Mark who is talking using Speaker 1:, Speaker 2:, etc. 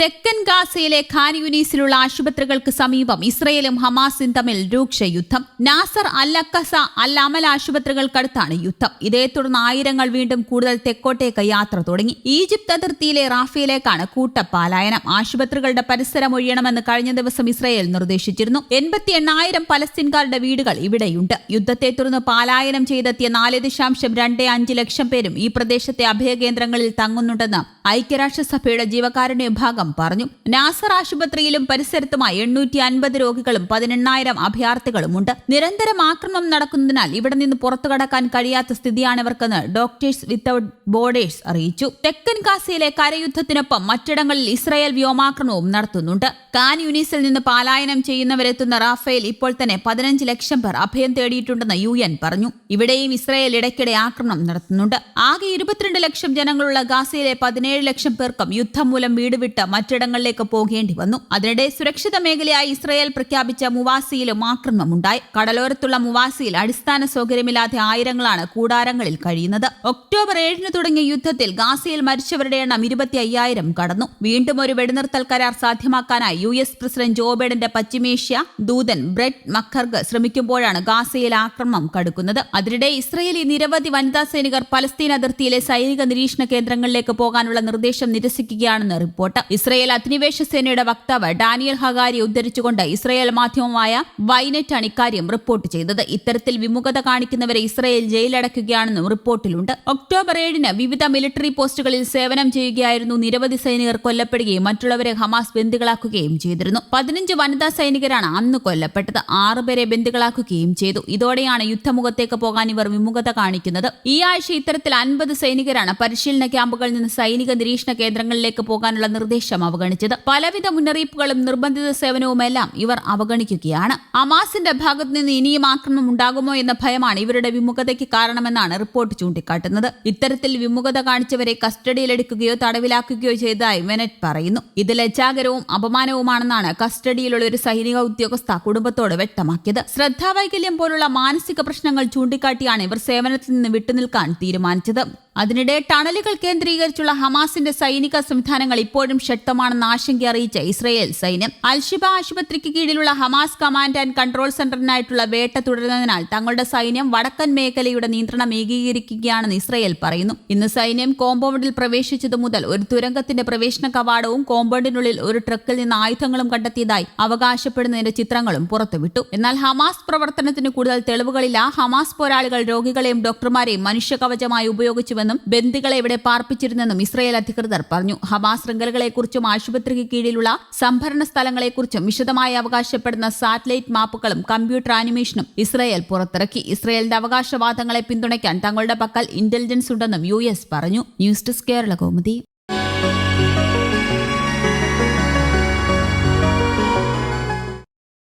Speaker 1: തെക്കൻ ഗാസയിലെ ഖാൻ യുനീസിലുള്ള ആശുപത്രികൾക്ക് സമീപം ഇസ്രയേലും ഹമാസും തമ്മിൽ രൂക്ഷ യുദ്ധം. നാസർ അൽ അക്കസ അൽ അമൽ ആശുപത്രികൾക്കടുത്താണ് യുദ്ധം. ഇതേ തുടർന്ന് ആയിരങ്ങൾ വീണ്ടും കൂടുതൽ തെക്കോട്ടേക്ക് യാത്ര തുടങ്ങി. ഈജിപ്ത് അതിർത്തിയിലെ റാഫയിലേക്കാണ് കൂട്ടപ്പാലായനം. ആശുപത്രികളുടെ പരിസരം ഒഴിയണമെന്ന് കഴിഞ്ഞ ദിവസം ഇസ്രയേൽ നിർദ്ദേശിച്ചിരുന്നു. എൺപത്തി എണ്ണായിരം പലസ്തീൻകാരുടെ വീടുകൾ ഇവിടെയുണ്ട്. യുദ്ധത്തെ തുടർന്ന് പാലായനം ചെയ്തെത്തിയ നാല് ദശാംശം രണ്ട് അഞ്ച് ലക്ഷം പേരും ഈ പ്രദേശത്തെ അഭയകേന്ദ്രങ്ങളിൽ തങ്ങുന്നുണ്ടെന്ന് ഐക്യരാഷ്ട്രസഭയുടെ ജീവകാരുണ്യ വിഭാഗം പറഞ്ഞു. നാസർ ആശുപത്രിയിലും പരിസരത്തുമായി എണ്ണൂറ്റി അൻപത് രോഗികളും പതിനെണ്ണായിരം അഭയാർത്ഥികളുമുണ്ട്. നിരന്തരം ആക്രമണം നടക്കുന്നതിനാൽ ഇവിടെ നിന്ന് പുറത്തു കടക്കാൻ കഴിയാത്ത സ്ഥിതിയാണ് ഇവർക്കെന്ന് ഡോക്ടേഴ്സ് വിത്തൌട്ട് ബോർഡേഴ്സ് അറിയിച്ചു. തെക്കൻ ഗാസയിലെ കരയുദ്ധത്തിനൊപ്പം മറ്റിടങ്ങളിൽ ഇസ്രായേൽ വ്യോമാക്രമണവും നടത്തുന്നുണ്ട്. കാൻ യുനീസിൽ നിന്ന് പാലായനം ചെയ്യുന്നവരെത്തുന്ന റാഫേൽ ഇപ്പോൾ തന്നെ പതിനഞ്ച് ലക്ഷം പേർ അഭയം തേടിയിട്ടുണ്ടെന്ന് യു എൻ പറഞ്ഞു. ഇവിടെയും ഇസ്രായേൽ ഇടയ്ക്കിടെ ആക്രമണം നടത്തുന്നുണ്ട്. ആകെ ഇരുപത്തിരണ്ട് ലക്ഷം ജനങ്ങളുള്ള ഗാസയിലെ പതിനേഴ് ലക്ഷം പേർക്കും യുദ്ധം മൂലം വീട് മറ്റിടങ്ങളിലേക്ക് പോകേണ്ടി വന്നു. അതിനിടെ സുരക്ഷിത മേഖലയായി ഇസ്രയേൽ പ്രഖ്യാപിച്ച മുവാസിയിലും ആക്രമണമുണ്ടായി. കടലോരത്തുള്ള മുവാസിയിൽ അടിസ്ഥാന സൗകര്യമില്ലാതെ ആയിരങ്ങളാണ് കൂടാരങ്ങളിൽ കഴിയുന്നത്. ഒക്ടോബർ ഏഴിന് തുടങ്ങിയ യുദ്ധത്തിൽ ഗാസയിൽ മരിച്ചവരുടെ എണ്ണം ഇരുപത്തി അയ്യായിരം കടന്നു. വീണ്ടും ഒരു വെടിനിർത്തൽ കരാർ സാധ്യമാക്കാനായി യു എസ് പ്രസിഡന്റ് ജോ ബൈഡന്റെ പശ്ചിമേഷ്യ ദൂതൻ ബ്രെഡ് മക്കർഗ് ശ്രമിക്കുമ്പോഴാണ് ഗാസയിൽ ആക്രമണം കടുക്കുന്നത്. അതിനിടെ ഇസ്രയേലി നിരവധി വനിതാ സൈനികർ പലസ്തീൻ അതിർത്തിയിലെ സൈനിക നിരീക്ഷണ കേന്ദ്രങ്ങളിലേക്ക് പോകാനുള്ള നിർദ്ദേശം നിരസിക്കുകയാണെന്ന് റിപ്പോർട്ട്. ഇസ്രയേൽ അധിനിവേശ സേനയുടെ വക്താവ് ഡാനിയൽ ഹഗാരി ഉദ്ധരിച്ചുകൊണ്ട് ഇസ്രയേൽ മാധ്യമമായ വൈനെറ്റ് ആണ് ഇക്കാര്യം റിപ്പോർട്ട് ചെയ്തത്. ഇത്തരത്തിൽ വിമുഖത കാണിക്കുന്നവരെ ഇസ്രയേൽ ജയിലടക്കുകയാണെന്നും റിപ്പോർട്ടിലുണ്ട്. ഒക്ടോബർ ഏഴിന് വിവിധ മിലിറ്ററി പോസ്റ്റുകളിൽ സേവനം ചെയ്യുകയായിരുന്നു നിരവധി സൈനികർ കൊല്ലപ്പെടുകയും മറ്റുള്ളവരെ ഹമാസ് ബന്ദികളാക്കുകയും ചെയ്തിരുന്നു. പതിനഞ്ച് വനിതാ സൈനികരാണ് അന്ന് കൊല്ലപ്പെട്ടത്. ആറുപേരെ ബന്ദികളാക്കുകയും ചെയ്തു. ഇതോടെയാണ് യുദ്ധമുഖത്തേക്ക് പോകാൻ ഇവർ വിമുഖത കാണിക്കുന്നത്. ഈ ആഴ്ച ഇത്തരത്തിൽ അൻപത് സൈനികരാണ് പരിശീലന ക്യാമ്പുകളിൽ നിന്ന് സൈനിക നിരീക്ഷണ കേന്ദ്രങ്ങളിലേക്ക് പോകാനുള്ള നിർദ്ദേശം അവഗണിച്ചത്. പലവിധ മുന്നറിയിപ്പുകളും നിർബന്ധിത സേവനവുമെല്ലാം ഇവർ അവഗണിക്കുകയാണ്. അമാസിന്റെ ഭാഗത്തു നിന്ന് ഇനിയും ആക്രമണം ഉണ്ടാകുമോ എന്ന ഭയമാണ് ഇവരുടെ വിമുഖതയ്ക്ക് കാരണമെന്നാണ് റിപ്പോർട്ട് ചൂണ്ടിക്കാട്ടുന്നത്. ഇത്തരത്തിൽ വിമുഖത കാണിച്ചവരെ കസ്റ്റഡിയിലെടുക്കുകയോ തടവിലാക്കുകയോ ചെയ്തതായി വെനറ്റ് പറയുന്നു. ഇത് ലജ്ജാകരവും അപമാനവുമാണെന്നാണ് കസ്റ്റഡിയിലുള്ള ഒരു സൈനിക ഉദ്യോഗസ്ഥ കുടുംബത്തോട് വ്യക്തമാക്കിയത്. ശ്രദ്ധാവൈകല്യം പോലുള്ള മാനസിക പ്രശ്നങ്ങൾ ചൂണ്ടിക്കാട്ടിയാണ് ഇവർ സേവനത്തിൽ നിന്ന് വിട്ടുനിൽക്കാൻ തീരുമാനിച്ചത്. അതിനിടെ ടണലുകൾ കേന്ദ്രീകരിച്ചുള്ള ഹമാസിന്റെ സൈനിക സംവിധാനങ്ങൾ ഇപ്പോഴും ശക്തമാണെന്ന് ആശങ്ക അറിയിച്ച ഇസ്രയേൽ സൈന്യം. അൽഷിബ ആശുപത്രിക്ക് കീഴിലുള്ള ഹമാസ് കമാൻഡ് ആൻഡ് കൺട്രോൾ സെന്ററിനായിട്ടുള്ള വേട്ട തുടരുന്നതിനാൽ തങ്ങളുടെ സൈന്യം വടക്കൻ മേഖലയുടെ നിയന്ത്രണം ഏകീകരിക്കുകയാണെന്ന് ഇസ്രയേൽ പറയുന്നു. ഇന്ന് സൈന്യം കോമ്പൗണ്ടിൽ പ്രവേശിച്ചതു മുതൽ ഒരു തുരങ്കത്തിന്റെ പ്രവേശന കവാടവും കോമ്പൗണ്ടിനുള്ളിൽ ഒരു ട്രക്കിൽ നിന്ന് ആയുധങ്ങളും കണ്ടെത്തിയതായി അവകാശപ്പെടുന്നതിന്റെ ചിത്രങ്ങളും പുറത്തുവിട്ടു. എന്നാൽ ഹമാസ് പ്രവർത്തനത്തിന് കൂടുതൽ തെളിവുകളില്ല. ഹമാസ് പോരാളികൾ രോഗികളെയും ഡോക്ടർമാരെയും മനുഷ്യകവചമായി ഉപയോഗിച്ചുവെന്നും ബന്ദികളെ ഇവിടെ പാർപ്പിച്ചിരുന്നെന്നും ഇസ്രയേൽ അധികൃതർ പറഞ്ഞു. ഹമാസ് ശൃംഖലകളെക്കുറിച്ചും ആശുപത്രിക്ക് കീഴിലുള്ള സംഭരണ സ്ഥലങ്ങളെക്കുറിച്ചും വിശദമായി അവകാശപ്പെടുന്ന സാറ്റലൈറ്റ് മാപ്പുകളും കമ്പ്യൂട്ടർ ആനിമേഷനും ഇസ്രയേൽ പുറത്തിറക്കി. ഇസ്രയേലിന്റെ അവകാശവാദങ്ങളെ പിന്തുണയ്ക്കാൻ തങ്ങളുടെ പക്കൽ ഇന്റലിജൻസ് ഉണ്ടെന്നും യു എസ് പറഞ്ഞു. News desk Kerala Kaumudi.